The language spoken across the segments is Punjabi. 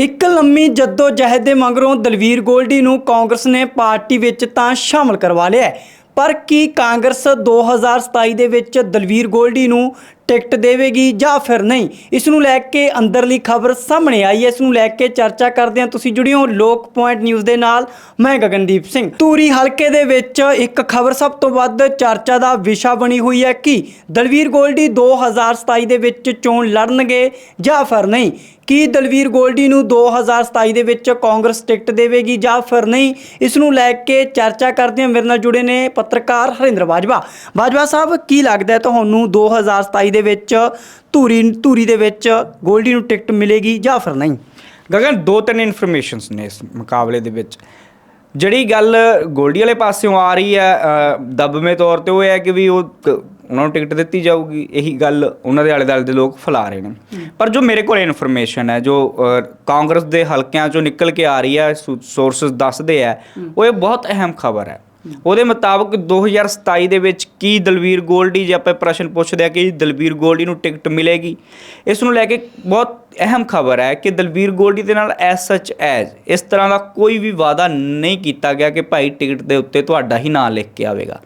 ਇੱਕ ਲੰਮੀ ਜੱਦੋ ਜਹਿਦ ਦੇ ਮਗਰੋਂ ਦਲਵੀਰ ਗੋਲਡੀ ਨੂੰ ਕਾਂਗਰਸ ਨੇ ਪਾਰਟੀ ਵਿੱਚ ਤਾਂ ਸ਼ਾਮਲ ਕਰਵਾ ਲਿਆ ਪਰ ਕੀ ਕਾਂਗਰਸ 2027 ਦੇ ਵਿੱਚ ਦਲਵੀਰ ਗੋਲਡੀ ਨੂੰ ਟਿਕਟ ਦੇਵੇਗੀ ਜਾਂ ਫਿਰ ਨਹੀਂ? ਇਸ ਨੂੰ ਲੈ ਕੇ ਅੰਦਰਲੀ ਖਬਰ ਸਾਹਮਣੇ ਆਈ ਹੈ। ਇਸ ਨੂੰ ਲੈ ਕੇ ਚਰਚਾ ਕਰਦੇ ਹਾਂ। ਤੁਸੀਂ ਜੁੜਿਓ ਲੋਕ ਪੁਆਇੰਟ ਨਿਊਜ਼ ਦੇ ਨਾਲ। ਮੈਂ ਗਗਨਦੀਪ ਸਿੰਘ। ਧੂਰੀ ਹਲਕੇ ਦੇ ਵਿੱਚ ਇੱਕ ਖਬਰ ਸਭ ਤੋਂ ਵੱਧ ਚਰਚਾ ਦਾ ਵਿਸ਼ਾ ਬਣੀ ਹੋਈ ਹੈ ਕਿ ਦਲਵੀਰ ਗੋਲਡੀ 2027 ਦੇ ਵਿੱਚ ਚੋਣ ਲੜਨਗੇ ਜਾਂ ਫਿਰ ਨਹੀਂ? ਕੀ ਦਲਵੀਰ ਗੋਲਡੀ ਨੂੰ 2027 ਦੇ ਵਿੱਚ ਕਾਂਗਰਸ ਟਿਕਟ ਦੇਵੇਗੀ ਜਾਂ ਫਿਰ ਨਹੀਂ? ਇਸ ਨੂੰ ਲੈ ਕੇ ਚਰਚਾ ਕਰਦੇ ਹਾਂ ਮੇਰੇ ਨਾਲ ਜੁੜੇ ਨੇ ਪੱਤਰਕਾਰ ਹਰਿੰਦਰ ਬਾਜਵਾ। ਬਾਜਵਾ ਸਾਹਿਬ ਕੀ ਲੱਗਦਾ ਹੈ ਤੁਹਾਨੂੰ 2027 ਦੇ ਵਿੱਚ ਧੂਰੀ ਧੂਰੀ ਦੇ ਵਿੱਚ ਗੋਲਡੀ ਨੂੰ ਟਿਕਟ ਮਿਲੇਗੀ ਜਾਂ ਫਿਰ ਨਹੀਂ? ਗਗਨ ਦੋ ਤਿੰਨ ਇਨਫੋਰਮੇਸ਼ਨਸ ਨੇ ਇਸ ਮੁਕਾਬਲੇ ਦੇ ਵਿੱਚ। ਜਿਹੜੀ ਗੱਲ ਗੋਲਡੀ ਵਾਲੇ ਪਾਸਿਓਂ ਆ ਰਹੀ ਹੈ ਅ, ਦਬਵੇਂ ਤੌਰ ਤੇ ਉਹ ਹੈ ਕਿ ਵੀ ਉਹ ਉਹਨਾਂ ਨੂੰ ਟਿਕਟ ਦਿੱਤੀ ਜਾਊਗੀ ਇਹੀ ਗੱਲ ਉਹਨਾਂ ਦੇ ਆਲੇ ਦੁਆਲੇ ਦੇ ਲੋਕ ਫੈਲਾ ਰਹੇ ਨੇ। ਪਰ ਜੋ ਮੇਰੇ ਕੋਲ ਇਨਫੋਰਮੇਸ਼ਨ ਹੈ ਜੋ ਕਾਂਗਰਸ ਦੇ ਹਲਕਿਆਂ ਚੋਂ ਨਿਕਲ ਕੇ ਆ ਰਹੀ ਹੈ ਸੋਰਸਸ ਦੱਸਦੇ ਆ ਉਹ ਇਹ ਬਹੁਤ ਅਹਿਮ ਖਬਰ ਹੈ। ਉਹਦੇ ਮੁਤਾਬਕ 2027 ਦੇ ਵਿੱਚ ਕੀ ਦਲਵੀਰ ਗੋਲਡੀ ਜੇ ਆਪਾਂ ਪ੍ਰਸ਼ਨ ਪੁੱਛਦੇ ਆ ਕਿ ਦਲਵੀਰ ਗੋਲਡੀ ਨੂੰ ਟਿਕਟ ਮਿਲੇਗੀ ਇਸ ਨੂੰ ਲੈ ਕੇ ਬਹੁਤ ਅਹਿਮ ਖਬਰ ਹੈ ਕਿ ਦਲਵੀਰ ਗੋਲਡੀ ਦੇ ਨਾਲ ਐਸ ਸੱਚ ਐਜ਼ ਇਸ ਤਰ੍ਹਾਂ ਦਾ ਕੋਈ ਵੀ ਵਾਅਦਾ ਨਹੀਂ ਕੀਤਾ ਗਿਆ ਕਿ ਭਾਈ ਟਿਕਟ ਦੇ ਉੱਤੇ ਤੁਹਾਡਾ ਹੀ ਨਾਮ ਲਿਖ ਕੇ ਆਵੇਗਾ।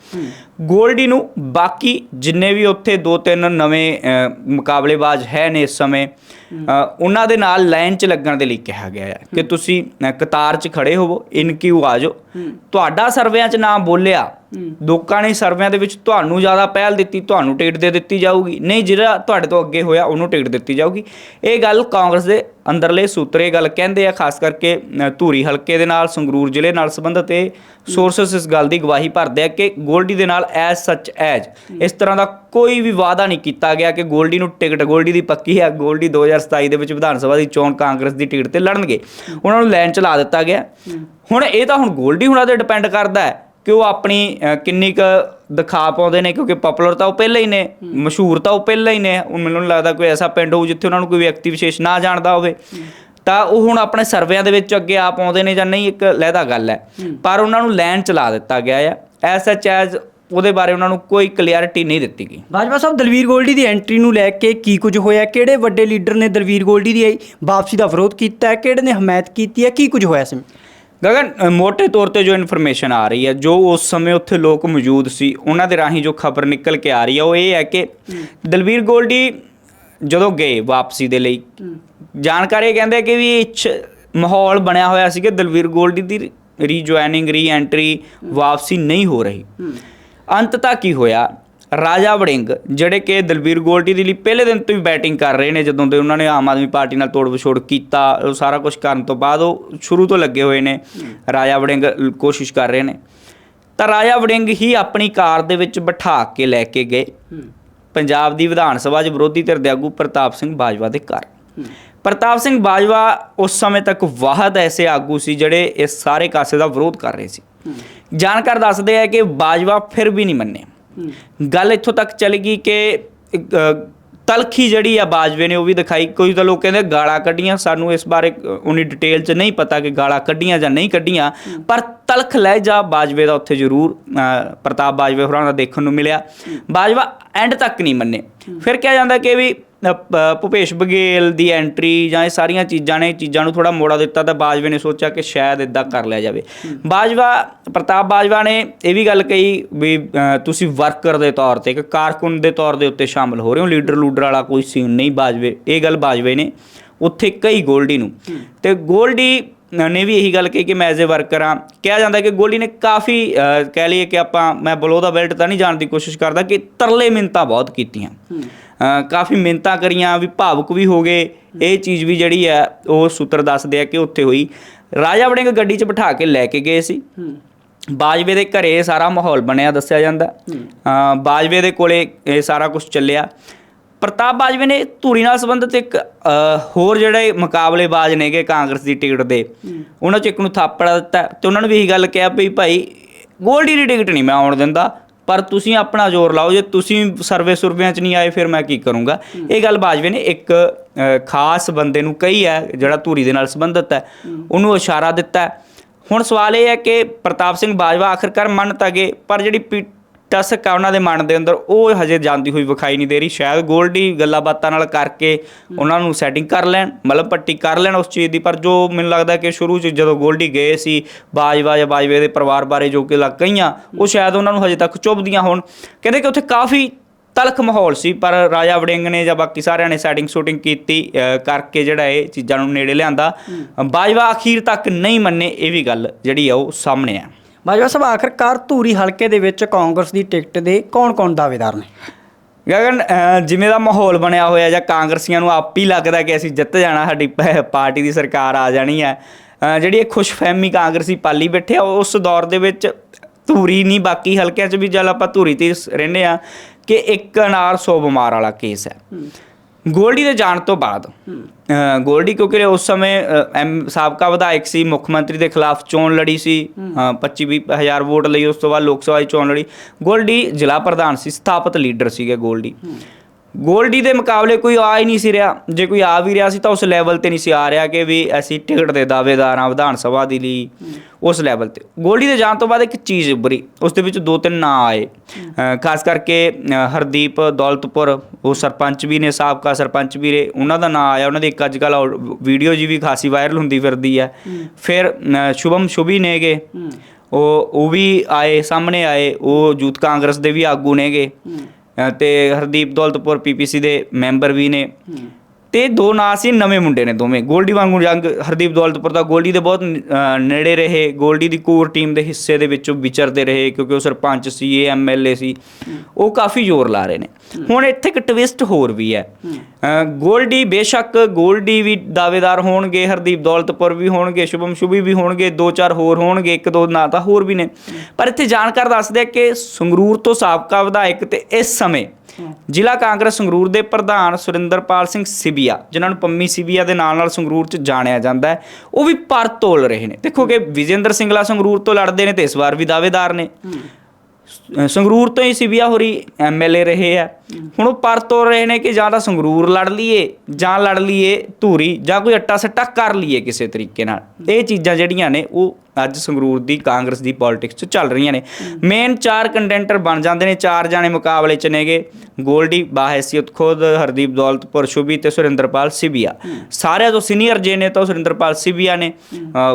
ਗੋਲਡੀ ਨੂੰ ਬਾਕੀ ਜਿੰਨੇ ਵੀ ਉੱਥੇ ਦੋ ਤਿੰਨ ਨਵੇਂ ਮੁਕਾਬਲੇਬਾਜ਼ ਹੈ ਨੇ ਇਸ ਸਮੇਂ ਉਹਨਾਂ ਦੇ ਨਾਲ ਲਾਈਨ 'ਚ ਲੱਗਣ ਦੇ ਲਈ ਕਿਹਾ ਗਿਆ ਹੈ ਕਿ ਤੁਸੀਂ ਕਤਾਰ 'ਚ ਖੜੇ ਹੋਵੋ ਇਨ ਕਿਊ ਆ ਜਾਓ। ਤੁਹਾਡਾ ਸਰਵੇਆਂ 'ਚ ਨਾਮ ਬੋਲਿਆ ਲੋਕਾਂ ਨੇ ਸਰਵੇਆਂ ਦੇ ਵਿੱਚ ਤੁਹਾਨੂੰ ਜ਼ਿਆਦਾ ਪਹਿਲ ਦਿੱਤੀ ਤੁਹਾਨੂੰ ਟਿਕਟ ਦੇ ਦਿੱਤੀ ਜਾਊਗੀ। ਨਹੀਂ ਜਿਹੜਾ ਤੁਹਾਡੇ ਤੋਂ ਅੱਗੇ ਹੋਇਆ ਉਹਨੂੰ ਟਿਕਟ ਦਿੱਤੀ ਜਾਊਗੀ। ਇਹ ਗੱਲ ਕਾਂਗਰਸ ਦੇ ਅੰਦਰਲੇ ਸੂਤਰੇ ਗੱਲ ਕਹਿੰਦੇ ਆ ਖਾਸ ਕਰਕੇ ਧੂਰੀ ਹਲਕੇ ਦੇ ਨਾਲ ਸੰਗਰੂਰ ਜ਼ਿਲ੍ਹੇ ਨਾਲ ਸੰਬੰਧਿਤ ਇਹ ਸੋਰਸਸ ਇਸ ਗੱਲ ਦੀ ਗਵਾਹੀ ਭਰਦੇ ਆ ਕਿ ਗੋਲਡੀ ਦੇ ਨਾਲ ਐਜ਼ ਸੱਚ ਐਜ਼ ਇਸ ਤਰ੍ਹਾਂ ਦਾ ਕੋਈ ਵੀ ਵਾਅਦਾ ਨਹੀਂ ਕੀਤਾ ਗਿਆ ਕਿ ਗੋਲਡੀ ਨੂੰ ਟਿਕਟ ਗੋਲਡੀ ਦੀ ਪੱਕੀ ਹੈ ਗੋਲਡੀ 2027 ਦੇ ਵਿੱਚ ਵਿਧਾਨ ਸਭਾ ਦੀ ਚੋਣ ਕਾਂਗਰਸ ਦੀ ਟਿਕਟ ਤੇ ਲੜਨਗੇ। ਉਹਨਾਂ ਨੂੰ ਲਾਈਨ ਚਲਾ ਦਿੱਤਾ ਗਿਆ। ਹੁਣ ਇਹ ਤਾਂ ਹੁਣ ਗੋਲਡੀ ਹੁਣਾਂ ਤੇ ਡਿਪੈਂਡ ਕਰਦਾ ਹੈ। ਕਿ ਉਹ ਆਪਣੀ ਕਿੰਨੀ ਕ ਦਿਖਾ ਪਾਉਂਦੇ ਨੇ ਕਿਉਂਕਿ ਪਪੂਲਰ ਤਾਂ ਉਹ ਪਹਿਲਾਂ ਹੀ ਨੇ ਮਸ਼ਹੂਰ ਤਾਂ ਉਹ ਪਹਿਲਾਂ ਹੀ ਨੇ। ਹੁਣ ਮੈਨੂੰ ਨਹੀਂ ਲੱਗਦਾ ਕੋਈ ਐਸਾ ਪਿੰਡ ਹੋਊ ਜਿੱਥੇ ਉਹਨਾਂ ਨੂੰ ਕੋਈ ਵਿਅਕਤੀ ਵਿਸ਼ੇਸ਼ ਨਾ ਜਾਣਦਾ ਹੋਵੇ। ਤਾਂ ਉਹ ਹੁਣ ਆਪਣੇ ਸਰਵੇਆਂ ਦੇ ਵਿੱਚ ਅੱਗੇ ਆ ਪਾਉਂਦੇ ਨੇ ਜਾਂ ਨਹੀਂ ਇੱਕ ਲਹਿਦਾ ਗੱਲ ਹੈ। ਪਰ ਉਹਨਾਂ ਨੂੰ ਲਾਈਨ ਚਲਾ ਦਿੱਤਾ ਗਿਆ ਆ। ਐਸ ਐਚ ਐਜ਼ ਉਹਦੇ ਬਾਰੇ ਉਹਨਾਂ ਨੂੰ ਕੋਈ ਕਲੀਅਰਿਟੀ ਨਹੀਂ ਦਿੱਤੀ ਗਈ। ਬਾਜਵਾ ਸਾਹਿਬ ਦਲਵੀਰ ਗੋਲਡੀ ਦੀ ਐਂਟਰੀ ਨੂੰ ਲੈ ਕੇ ਕੀ ਕੁਝ ਹੋਇਆ? ਕਿਹੜੇ ਵੱਡੇ ਲੀਡਰ ਨੇ ਦਲਵੀਰ ਗੋਲਡੀ ਦੀ ਵਾਪਸੀ ਦਾ ਵਿਰੋਧ ਕੀਤਾ ਹੈ? ਕਿਹੜੇ ਨੇ ਹਮਾਇਤ ਕੀਤੀ ਹੈ? ਕੀ ਕੁਝ ਹੋਇਆ ਸੀ ਗਗਨ ਮੋٹے ਤੌਰ ਤੇ ਜੋ ਇਨਫੋਰਮੇਸ਼ਨ ਆ ਰਹੀ ਹੈ ਜੋ ਉਸ ਸਮੇਂ ਉੱਥੇ ਲੋਕ ਮੌਜੂਦ ਸੀ ਉਹਨਾਂ ਦੇ ਰਾਹੀਂ ਜੋ ਖਬਰ ਨਿਕਲ ਕੇ ਆ ਰਹੀ ਹੈ ਉਹ ਇਹ ਹੈ ਕਿ ਦਲਵੀਰ ਗੋਲਡੀ ਜਦੋਂ ਗਏ ਵਾਪਸੀ ਦੇ ਲਈ ਜਾਣਕਾਰੀ ਇਹ ਕਹਿੰਦੇ ਕਿ ਵੀ ਇੱਛ ਮਾਹੌਲ ਬਣਿਆ ਹੋਇਆ ਸੀ ਕਿ ਦਲਵੀਰ ਗੋਲਡੀ ਦੀ ਰੀਜੁਆਇਨਿੰਗ ਰੀ ਐਂਟਰੀ ਵਾਪਸੀ ਨਹੀਂ ਹੋ ਰਹੀ। ਅੰਤਤಃ ਕੀ ਹੋਇਆ? ਰਾਜਾ ਵੜਿੰਗ, ਜਿਹੜੇ ਕਿ ਦਲਬੀਰ ਗੋਲਡੀ ਦੇ ਲਈ ਪਹਿਲੇ ਦਿਨ ਤੋਂ ਹੀ ਬੈਟਿੰਗ ਕਰ ਰਹੇ ਨੇ, ਜਦੋਂ ਦੇ ਉਹਨਾਂ ਨੇ ਆਮ ਆਦਮੀ ਪਾਰਟੀ ਨਾਲ ਤੋੜ ਵਿਛੋੜ ਕੀਤਾ, ਉਹ ਸਾਰਾ ਕੁਝ ਕਰਨ ਤੋਂ ਬਾਅਦ ਉਹ ਸ਼ੁਰੂ ਤੋਂ ਲੱਗੇ ਹੋਏ ਨੇ। ਰਾਜਾ ਵੜਿੰਗ ਕੋਸ਼ਿਸ਼ ਕਰ ਰਹੇ ਨੇ। ਤਾਂ ਰਾਜਾ ਵੜਿੰਗ ਹੀ ਆਪਣੀ ਕਾਰ ਦੇ ਵਿੱਚ ਬਿਠਾ ਕੇ ਲੈ ਕੇ ਗਏ। ਪੰਜਾਬ ਦੀ ਵਿਧਾਨ ਸਭਾ 'ਚ ਵਿਰੋਧੀ ਧਿਰ ਦੇ ਆਗੂ ਪ੍ਰਤਾਪ ਸਿੰਘ ਬਾਜਵਾ ਦੇ ਘਰ। ਪ੍ਰਤਾਪ ਸਿੰਘ ਬਾਜਵਾ ਉਸ ਸਮੇਂ ਤੱਕ ਵਾਹਦ ਐਸੇ ਆਗੂ ਸੀ, ਜਿਹੜੇ ਇਸ ਸਾਰੇ ਕਾਸੇ ਦਾ ਵਿਰੋਧ ਕਰ ਰਹੇ ਸੀ। ਜਾਣਕਾਰ ਦੱਸਦੇ ਆ ਕਿ ਬਾਜਵਾ ਫਿਰ ਵੀ ਨਹੀਂ ਮੰਨੇ। ਗੱਲ ਇੱਥੋਂ ਤੱਕ ਚਲੀ ਗਈ ਕਿ ਤਲਖੀ ਜਿਹੜੀ ਆ ਬਾਜਵੇ ਨੇ ਉਹ ਵੀ ਦਿਖਾਈ। ਕੋਈ ਤਾਂ ਲੋਕ ਕਹਿੰਦੇ ਗਾਲਾਂ ਕੱਢੀਆਂ ਸਾਨੂੰ ਇਸ ਬਾਰੇ ਅ, ਉਨੀ ਡਿਟੇਲ 'ਚ ਨਹੀਂ ਪਤਾ ਕਿ ਗਾਲਾਂ ਕੱਢੀਆਂ ਜਾਂ ਨਹੀਂ ਕੱਢੀਆਂ। ਪਰ ਤਲਖ ਲਹਿਜਾ ਬਾਜਵੇ ਦਾ ਉੱਥੇ ਜ਼ਰੂਰ ਪ੍ਰਤਾਪ ਬਾਜਵੇ ਹੋਰਾਂ ਦਾ ਦੇਖਣ ਨੂੰ ਮਿਲਿਆ। ਬਾਜਵਾ ਐਂਡ ਤੱਕ ਨਹੀਂ ਮੰਨੇ। ਫਿਰ ਕਿਹਾ ਜਾਂਦਾ ਕਿ ਵੀ ਅ, ਭੁਪੇਸ਼ ਬਘੇਲ ਦੀ ਐਂਟਰੀ ਜਾਂ ਇਹ ਸਾਰੀਆਂ ਚੀਜ਼ਾਂ ਨੇ ਚੀਜ਼ਾਂ ਨੂੰ ਥੋੜਾ ਮੋੜਾ ਦਿੱਤਾ ਤਾਂ ਬਾਜਵੇ ਨੇ ਸੋਚਿਆ ਕਿ ਸ਼ਾਇਦ ਇਦਾਂ ਕਰ ਲਿਆ ਜਾਵੇ। ਬਾਜਵਾ ਪ੍ਰਤਾਪ ਬਾਜਵਾ ਨੇ ਇਹ ਵੀ ਗੱਲ ਕਹੀ ਵੀ ਤੁਸੀਂ ਵਰਕਰ ਦੇ ਤੌਰ ਤੇ ਇੱਕ ਕਾਰਕੁਨ ਦੇ ਤੌਰ ਦੇ ਉੱਤੇ ਸ਼ਾਮਲ ਹੋ ਰਹੇ ਹੋ ਲੀਡਰ ਲੂਡਰ ਵਾਲਾ ਕੋਈ ਸੀਨ ਨਹੀਂ ਬਾਜਵੇ ਇਹ ਗੱਲ ਬਾਜਵੇ ਨੇ। ਉੱਥੇ ਕਈ ਗੋਲਡੀ ਨੂੰ। ਤੇ ਗੋਲਡੀ ਨੇ ਵੀ ਇਹੀ ਗੱਲ ਕਹੀ ਕਿ ਮੈਂ ਐਜ਼ ਅ ਵਰਕਰ ਹਾਂ। ਕਿਹਾ ਜਾਂਦਾ ਕਿ ਗੋਲਡੀ ਨੇ ਕਾਫੀ ਕਹਿ ਲਈਏ ਕਿ ਆਪਾਂ ਮੈਂ ਬਲੋ ਦਾ ਬੈਲਟ ਤਾਂ ਨਹੀਂ ਜਾਣ ਦੀ ਕੋਸ਼ਿਸ਼ ਕਰਦਾ ਕਿ ਤਰਲੇ ਮਿੰਤਾ ਬਹੁਤ ਕੀਤੀਆਂ। ਕਾਫੀ ਮਿੰਤਾ ਕਰੀਆਂ ਵੀ ਭਾਵੁਕ ਵੀ ਹੋ ਗਏ। ਇਹ ਚੀਜ਼ ਵੀ ਜਿਹੜੀ ਹੈ ਉਹ ਸੂਤਰ ਦੱਸਦੇ ਆ ਕਿ ਉੱਥੇ ਹੋਈ। ਰਾਜਾ ਵੜਿੰਗ ਗੱਡੀ 'ਚ ਬਿਠਾ ਕੇ ਲੈ ਕੇ ਗਏ ਸੀ। ਬਾਜਵੇ ਦੇ ਘਰੇ ਸਾਰਾ ਮਾਹੌਲ ਬਣਿਆ ਦੱਸਿਆ ਜਾਂਦਾ। ਬਾਜਵੇ ਦੇ ਕੋਲੇ ਇਹ ਸਾਰਾ ਕੁਝ ਚੱਲਿਆ। ਪ੍ਰਤਾਪ ਬਾਜਵੇ ਨੇ ਧੂਰੀ ਨਾਲ ਸੰਬੰਧਿਤ ਇੱਕ ਹੋਰ ਜਿਹੜੇ ਮੁਕਾਬਲੇਬਾਜ਼ ਨੇਗੇ ਕਾਂਗਰਸ ਦੀ ਟਿਕਟ ਦੇ। ਉਹਨਾਂ 'ਚ ਇੱਕ ਨੂੰ ਥਾਪੜ ਦਿੱਤਾ ਤੇ ਉਹਨਾਂ ਨੇ ਵੀ ਇਹੀ ਗੱਲ ਕਿਹਾ ਵੀ ਭਾਈ ਗੋਲਡੀ ਦੀ ਟਿਕਟ ਨਹੀਂ ਮੈਂ ਆਉਣ ਦਿੰਦਾ ਪਰ ਤੁਸੀਂ ਆਪਣਾ ਜ਼ੋਰ ਲਾਓ ਜੇ ਤੁਸੀਂ ਸਰਵੇ ਸੁਰਵਿਆਂ 'ਚ ਨਹੀਂ ਆਏ ਫਿਰ ਮੈਂ ਕੀ ਕਰੂੰਗਾ? ਇਹ ਗੱਲ ਬਾਜਵੇ ਨੇ ਇੱਕ ਖਾਸ ਬੰਦੇ ਨੂੰ ਕਹੀ ਹੈ ਜਿਹੜਾ ਧੂਰੀ ਦੇ ਨਾਲ ਸੰਬੰਧਿਤ ਹੈ। ਉਹਨੂੰ ਇਸ਼ਾਰਾ ਦਿੱਤਾ। ਹੁਣ ਸਵਾਲ ਇਹ ਹੈ ਕਿ ਪ੍ਰਤਾਪ ਸਿੰਘ ਬਾਜਵਾ ਆਖਰਕਾਰ ਮੰਨ ਤਾਂ ਗਏ ਪਰ ਜਿਹੜੀ ਟਸਕ ਆ ਉਹਨਾਂ ਦੇ ਮਨ ਦੇ ਅੰਦਰ ਉਹ ਹਜੇ ਜਾਂਦੀ ਹੋਈ ਵਿਖਾਈ ਨਹੀਂ ਦੇ ਰਹੀ। ਸ਼ਾਇਦ ਗੋਲਡੀ ਗੱਲਾਂ ਬਾਤਾਂ ਨਾਲ ਕਰਕੇ ਉਹਨਾਂ ਨੂੰ ਸੈਟਿੰਗ ਕਰ ਲੈਣ ਮਤਲਬ ਪੱਟੀ ਕਰ ਲੈਣ ਉਸ ਚੀਜ਼ ਦੀ ਪਰ ਜੋ ਮੈਨੂੰ ਲੱਗਦਾ ਕਿ ਸ਼ੁਰੂ ਚ ਜਦੋਂ ਗੋਲਡੀ ਗਏ ਸੀ ਬਾਜਵਾ ਜਾਂ ਬਾਜਵੇ ਦੇ ਪਰਿਵਾਰ ਬਾਰੇ ਜੋ ਕਿ ਲੱਗ ਗਈਆਂ ਉਹ ਸ਼ਾਇਦ ਉਹਨਾਂ ਨੂੰ ਹਜੇ ਤੱਕ ਚੁੱਭਦੀਆਂ ਹੋਣ। ਕਹਿੰਦੇ ਕਿ ਉੱਥੇ ਕਾਫੀ ਤਲਖ ਮਾਹੌਲ ਸੀ ਪਰ ਰਾਜਾ ਵੜਿੰਗ ਨੇ ਜਾਂ ਬਾਕੀ ਸਾਰਿਆਂ ਨੇ ਸੈਟਿੰਗ ਸ਼ੂਟਿੰਗ ਕੀਤੀ ਕਰਕੇ ਜਿਹੜਾ ਇਹ ਚੀਜ਼ਾਂ ਨੂੰ ਨੇੜੇ ਲਿਆਂਦਾ। ਬਾਜਵਾ ਅਖੀਰ ਤੱਕ ਨਹੀਂ ਮੰਨੇ ਇਹ ਵੀ ਗੱਲ ਜਿਹੜੀ ਆ ਉਹ ਸਾਹਮਣੇ ਆ। ਬਾਜਵਾ ਸਾਹਿਬ ਆਖਰਕਾਰ ਧੂਰੀ ਹਲਕੇ ਦੇ ਵਿੱਚ ਕਾਂਗਰਸ ਦੀ ਟਿਕਟ ਦੇ ਕੌਣ-ਕੌਣ ਦਾਅਵੇਦਾਰ ਨੇ? ਗਗਨ ਜਿਵੇਂ ਦਾ ਮਾਹੌਲ ਬਣਿਆ ਹੋਇਆ ਜਾਂ ਕਾਂਗਰਸੀਆਂ ਨੂੰ ਆਪ ਹੀ ਲੱਗਦਾ ਕਿ ਅਸੀਂ ਜਿੱਤ ਜਾਣਾ ਸਾਡੀ ਪਾਰਟੀ ਦੀ ਸਰਕਾਰ ਆ ਜਾਣੀ ਹੈ ਜਿਹੜੀ ਇਹ ਖੁਸ਼ਫਹਿਮੀ ਕਾਂਗਰਸੀ ਪਾਲੀ ਬੈਠੇ ਆ ਉਸ ਦੌਰ ਦੇ ਵਿੱਚ ਧੂਰੀ ਨਹੀਂ ਬਾਕੀ ਹਲਕਿਆਂ 'ਚ ਵੀ ਜਦ ਆਪਾਂ ਧੂਰੀ ਤੇ ਸ- ਰਹਿੰਦੇ ਆ ਕਿ ਇੱਕ ਅਨਾਰ 100 ਬਿਮਾਰ ਵਾਲਾ ਕੇਸ ਹੈ। ਗੋਲਡੀ ਦੇ ਜਾਣ ਤੋਂ ਬਾਅਦ ਗੋਲਡੀ ਕਿਉਂਕਿ ਉਸ ਸਮੇਂ ਐਮ ਸਾਬਕਾ ਵਿਧਾਇਕ ਸੀ ਮੁੱਖ ਮੰਤਰੀ ਦੇ ਖਿਲਾਫ ਚੋਣ ਲੜੀ ਸੀ 25 ਵੀਹ ਹਜ਼ਾਰ ਵੋਟ ਲਈ ਉਸ ਤੋਂ ਬਾਅਦ ਲੋਕ ਸਭਾ ਦੀ ਚੋਣ ਲੜੀ। ਗੋਲਡੀ ਜ਼ਿਲ੍ਹਾ ਪ੍ਰਧਾਨ ਸੀ ਸਥਾਪਿਤ ਲੀਡਰ ਸੀਗੇ ਗੋਲਡੀ। ਗੋਲਡੀ ਦੇ ਮੁਕਾਬਲੇ ਕੋਈ ਆ ਹੀ ਨਹੀਂ ਸੀ ਰਿਹਾ। ਜੇ ਕੋਈ ਆ ਵੀ ਰਿਹਾ ਸੀ ਤਾਂ ਉਸ ਲੈਵਲ ਤੇ ਨਹੀਂ ਸੀ ਆ ਰਿਹਾ ਕਿ ਵੀ ਅਸੀਂ ਟਿਕਟ ਦੇ ਦਾਅਵੇਦਾਰ ਹਾਂ ਵਿਧਾਨ ਸਭਾ ਦੀ ਲਈ ਉਸ ਲੈਵਲ ਤੇ। ਗੋਲਡੀ ਦੇ ਜਾਣ ਤੋਂ ਬਾਅਦ ਇੱਕ ਚੀਜ਼ ਉੱਭਰੀ। ਉਸ ਦੇ ਵਿੱਚ ਦੋ ਤਿੰਨ ਨਾਂ ਆਏ। ਖਾਸ ਕਰਕੇ ਹਰਦੀਪ ਦੌਲਤਪੁਰ ਉਹ ਸਰਪੰਚ ਵੀ ਨੇ ਸਾਬਕਾ ਸਰਪੰਚ ਵੀ ਰਹੇ ਉਹਨਾਂ ਦਾ ਨਾਂ ਆਇਆ। ਉਹਨਾਂ ਦੀ ਇੱਕ ਅੱਜ ਕੱਲ੍ਹ ਵੀਡੀਓ ਜੀ ਵੀ ਖਾਸੀ ਵਾਇਰਲ ਹੁੰਦੀ ਫਿਰਦੀ ਹੈ। ਫਿਰ ਸ਼ੁਭਮ ਸ਼ੁਭੀ ਨੇਗੇ। ਉਹ ਉਹ ਵੀ ਆਏ ਸਾਹਮਣੇ ਆਏ। ਉਹ ਯੂਥ ਕਾਂਗਰਸ ਦੇ ਵੀ ਆਗੂ ਨੇਗੇ। ਤੇ ਹਰਦੀਪ ਦੌਲਤਪੁਰ ਪੀਪੀਸੀ ਦੇ ਮੈਂਬਰ ਵੀ ਨੇ। ਤੇ ਦੋ ਨਾਂ ਸੀ ਨਵੇਂ ਮੁੰਡੇ ਨੇ ਦੋਵੇਂ। ਗੋਲਡੀ ਵਾਂਗੂ ਜੰਗ ਹਰਦੀਪ ਦੌਲਤਪੁਰ ਦਾ। ਗੋਲਡੀ ਦੇ ਬਹੁਤ ਨੇੜੇ ਰਹੇ। ਗੋਲਡੀ ਦੀ ਕੋਰ ਟੀਮ ਦੇ ਹਿੱਸੇ ਦੇ ਵਿੱਚੋਂ ਵਿਚਰਦੇ ਰਹੇ ਕਿਉਂਕਿ ਉਹ ਸਰਪੰਚ ਸੀ ਇਹ ਐਮਐਲਏ ਸੀ। ਉਹ ਕਾਫੀ ਜ਼ੋਰ ਲਾ ਰਹੇ ਨੇ। ਹੁਣ ਇੱਥੇ ਇੱਕ ਟਵਿਸਟ ਹੋਰ ਵੀ ਹੈ। ਅ, ਗੋਲਡੀ ਬੇਸ਼ੱਕ ਗੋਲਡੀ ਵੀ ਦਾਅਵੇਦਾਰ ਹੋਣਗੇ ਹਰਦੀਪ ਦੌਲਤਪੁਰ ਵੀ ਹੋਣਗੇ ਸ਼ੁਭਮ ਸ਼ੁਭੀ ਵੀ ਹੋਣਗੇ ਦੋ ਚਾਰ ਹੋਰ ਹੋਣਗੇ ਇੱਕ ਦੋ ਨਾਂ ਤਾਂ ਹੋਰ ਵੀ ਨੇ। ਪਰ ਇੱਥੇ ਜਾਣਕਾਰ ਦੱਸਦੇ ਆ ਕਿ ਸੰਗਰੂਰ ਤੋਂ ਸਾਬਕਾ ਵਿਧਾਇਕ ਤੇ ਇਸ ਸਮੇਂ ਜ਼ਿਲ੍ਹਾ ਕਾਂਗਰਸ ਸੰਗਰੂਰ ਦੇ ਪ੍ਰਧਾਨ ਸੁਰਿੰਦਰਪਾਲ ਸਿੰਘ ਸਿਬੀਆ, ਜਿਨ੍ਹਾਂ ਨੂੰ ਪੰਮੀ ਸਿਬੀਆ ਦੇ ਨਾਲ ਨਾਲ ਸੰਗਰੂਰ 'ਚ ਜਾਣਿਆ ਜਾਂਦਾ ਹੈ, ਉਹ ਵੀ ਪਰ ਤੋਲ ਰਹੇ ਨੇ। ਦੇਖੋ ਕਿ ਵਿਜੇਂਦਰ ਸਿੰਗਲਾ ਸੰਗਰੂਰ ਤੋਂ ਲੜਦੇ ਨੇ ਤੇ ਇਸ ਵਾਰ ਵੀ ਦਾਅਵੇਦਾਰ ਨੇ। ਸੰਗਰੂਰ ਤੋਂ ਹੀ ਸਿਬੀਆ ਹੋਰੀ ਐਮਐਲਏ ਰਹੇ ਆ। ਹੁਣ ਉਹ ਪਰ ਤੋਲ ਰਹੇ ਨੇ ਕਿ ਜਾਂ ਤਾਂ ਸੰਗਰੂਰ ਲੜ ਲਈਏ, ਜਾਂ ਲੜ ਲਈਏ ਧੂਰੀ, ਜਾਂ ਕੋਈ ਅੱਟਾ ਸੱਟਾ ਕਰ ਲਈਏ ਕਿਸੇ ਤਰੀਕੇ ਨਾਲ। ਇਹ ਚੀਜ਼ਾਂ ਜਿਹੜੀਆਂ ਨੇ, ਉਹ ਅੱਜ ਸੰਗਰੂਰ ਦੀ ਕਾਂਗਰਸ ਦੀ ਪੋਲਿਟਿਕਸ 'ਚ ਚੱਲ ਰਹੀਆਂ ਨੇ। ਮੇਨ ਚਾਰ ਕੰਟੈਂਟਰ ਬਣ ਜਾਂਦੇ ਨੇ, ਚਾਰ ਜਾਣੇ ਮੁਕਾਬਲੇ 'ਚ ਨੇਗੇ। ਗੋਲਡੀ ਬਾਹੈਸੀਅਤ ਖੁਦ, ਹਰਦੀਪ ਦੌਲਤਪੁਰ ਸ਼ੁਭੀ ਤੇ ਸੁਰਿੰਦਰਪਾਲ ਸਿਬੀਆ। ਸਾਰਿਆਂ ਤੋਂ ਸੀਨੀਅਰ ਜੇ ਨੇ ਤਾਂ ਸੁਰਿੰਦਰਪਾਲ ਸਿਬੀਆ ਨੇ।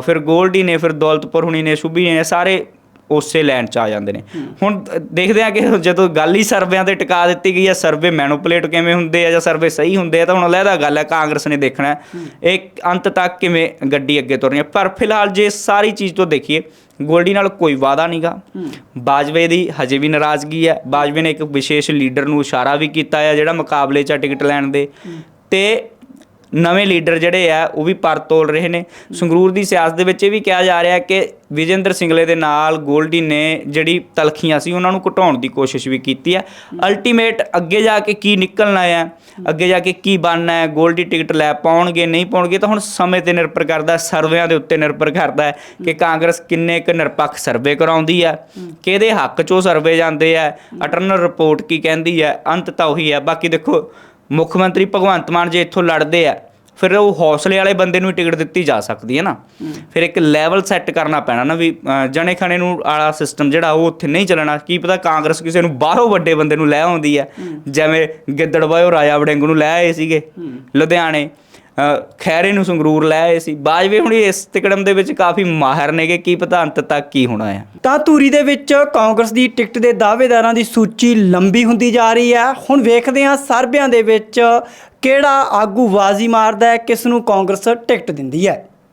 ਫਿਰ ਗੋਲਡੀ ਨੇ, ਫਿਰ ਦੌਲਤਪੁਰ ਹੁਣੀ ਨੇ, ਸ਼ੁਭੀ ਨੇ, ਸਾਰੇ ਉਸੇ ਲਾਈਨ 'ਚ ਆ ਜਾਂਦੇ ਨੇ। ਹੁਣ ਦੇਖਦੇ ਆ ਕਿ ਜਦੋਂ ਗੱਲ ਹੀ ਸਰਵਿਆਂ ਤੇ ਟਿਕਾ ਦਿੱਤੀ ਗਈ ਹੈ ਸਰਵੇ ਮੈਨੂਪੂਲੇਟ ਕਿਵੇਂ ਹੁੰਦੇ ਆ ਜਾਂ ਸਰਵੇ ਸਹੀ ਹੁੰਦੇ ਆ ਤਾਂ ਹੁਣ ਅਲੱਗਾ ਗੱਲ ਹੈ ਕਾਂਗਰਸ ਨੇ ਦੇਖਣਾ ਇਹ ਅੰਤ ਤੱਕ ਕਿਵੇਂ ਗੱਡੀ ਅੱਗੇ ਤੁਰਨੀ ਹੈ। ਪਰ ਫਿਲਹਾਲ ਜੇ ਸਾਰੀ ਚੀਜ਼ ਤੋਂ ਦੇਖੀਏ ਗੋਲਡੀ ਨਾਲ ਕੋਈ ਵਾਦਾ ਨਹੀਂਗਾ ਬਾਜਵੇ ਦੀ ਹਜੇ ਵੀ ਨਾਰਾਜ਼ਗੀ ਹੈ। ਬਾਜਵੇ ਨੇ ਇੱਕ ਵਿਸ਼ੇਸ਼ ਲੀਡਰ ਨੂੰ ਇਸ਼ਾਰਾ ਵੀ ਕੀਤਾ ਹੈ ਜਿਹੜਾ ਮੁਕਾਬਲੇ 'ਚ ਟਿਕਟ ਲੈਣ ਦੇ। ਤੇ ਨਵੇਂ ਲੀਡਰ ਜਿਹੜੇ ਆ ਉਹ ਵੀ ਪਰ ਤੋਲ ਰਹੇ ਨੇ। ਸੰਗਰੂਰ ਦੀ ਸਿਆਸਤ ਦੇ ਵਿੱਚ ਇਹ ਵੀ ਕਿਹਾ ਜਾ ਰਿਹਾ ਕਿ ਵਿਜੇਂਦਰ ਸਿੰਗਲੇ ਦੇ ਨਾਲ ਗੋਲਡੀ ਨੇ ਜਿਹੜੀ ਤਲਖੀਆਂ ਸੀ ਉਹਨਾਂ ਨੂੰ ਘਟਾਉਣ ਦੀ ਕੋਸ਼ਿਸ਼ ਵੀ ਕੀਤੀ ਹੈ ਅਲਟੀਮੇਟ ਅੱਗੇ ਜਾ ਕੇ ਕੀ ਨਿਕਲਣਾ ਹੈ ਅੱਗੇ ਜਾ ਕੇ ਕੀ ਬਣਨਾ ਹੈ ਗੋਲਡੀ ਟਿਕਟ ਲੈ ਪਾਉਣਗੇ ਨਹੀਂ ਪਾਉਣਗੇ ਤਾਂ ਹੁਣ ਸਮੇਂ ਤੇ ਨਿਰਭਰ ਕਰਦਾ ਹੈ, ਸਰਵਿਆਂ ਦੇ ਉੱਤੇ ਨਿਰਭਰ ਕਰਦਾ ਹੈ ਕਿ ਕਾਂਗਰਸ ਕਿੰਨੇ ਕੁ ਨਿਰਪੱਖ ਸਰਵੇ ਕਰਾਉਂਦੀ ਹੈ ਕਿਹਦੇ ਹੱਕ 'ਚੋਂ ਸਰਵੇ ਜਾਂਦੇ ਆ ਅਟਰਨਲ ਰਿਪੋਰਟ ਕੀ ਕਹਿੰਦੀ ਹੈ ਅੰਤ ਤਾਂ ਉਹੀ ਹੈ ਬਾਕੀ ਦੇਖੋ ਮੁੱਖ ਮੰਤਰੀ ਭਗਵੰਤ ਮਾਨ ਜੇ ਇੱਥੋਂ ਲੜਦੇ ਆ ਫਿਰ ਉਹ ਹੌਸਲੇ ਵਾਲੇ ਬੰਦੇ ਨੂੰ ਟਿਕਟ ਦਿੱਤੀ ਜਾ ਸਕਦੀ ਹੈ ਨਾ। ਫਿਰ ਇੱਕ ਲੈਵਲ ਸੈੱਟ ਕਰਨਾ ਪੈਣਾ ਨਾ ਵੀ ਜਣੇ ਖਣੇ ਨੂੰ ਵਾਲਾ ਸਿਸਟਮ ਜਿਹੜਾ ਉਹ ਉੱਥੇ ਨਹੀਂ ਚੱਲਣਾ। ਕੀ ਪਤਾ ਕਾਂਗਰਸ ਕਿਸੇ ਨੂੰ ਬਾਹਰੋਂ ਵੱਡੇ ਬੰਦੇ ਨੂੰ ਲੈ ਆਉਂਦੀ ਹੈ। ਜਿਵੇਂ ਗਿੱਦੜਬਾਇਓ ਉਹ ਰਾਜਾ ਵੜਿੰਗ ਨੂੰ ਲੈ ਆਏ ਸੀਗੇ ਲੁਧਿਆਣੇ। ਖੈਰੇ ਨੂੰ ਸੰਗਰੂਰ ਲੈ ਆਏ ਸੀ। ਬਾਜਵੇ ਹੁਣ ਇਸ ਤਿਕੜਮ ਦੇ ਵਿੱਚ ਕਾਫੀ ਮਾਹਿਰ ਨੇਗੇ। ਕੀ ਪਤਾ ਅੰਤ ਤੱਕ ਕੀ ਹੋਣਾ ਹੈ ਤਾਂ ਧੂਰੀ ਦੇ ਵਿੱਚ ਕਾਂਗਰਸ ਦੀ ਟਿਕਟ ਦੇ ਦਾਅਵੇਦਾਰਾਂ ਦੀ ਸੂਚੀ ਲੰਬੀ ਹੁੰਦੀ ਜਾ ਰਹੀ ਹੈ। ਹੁਣ ਵੇਖਦੇ ਹਾਂ ਸਰਬਿਆਂ ਦੇ ਵਿੱਚ ਕਿਹੜਾ ਆਗੂ ਬਾਜ਼ੀ ਮਾਰਦਾ ਹੈ, ਕਿਸ ਨੂੰ ਕਾਂਗਰਸ ਟਿਕਟ ਦਿੰਦੀ ਹੈ।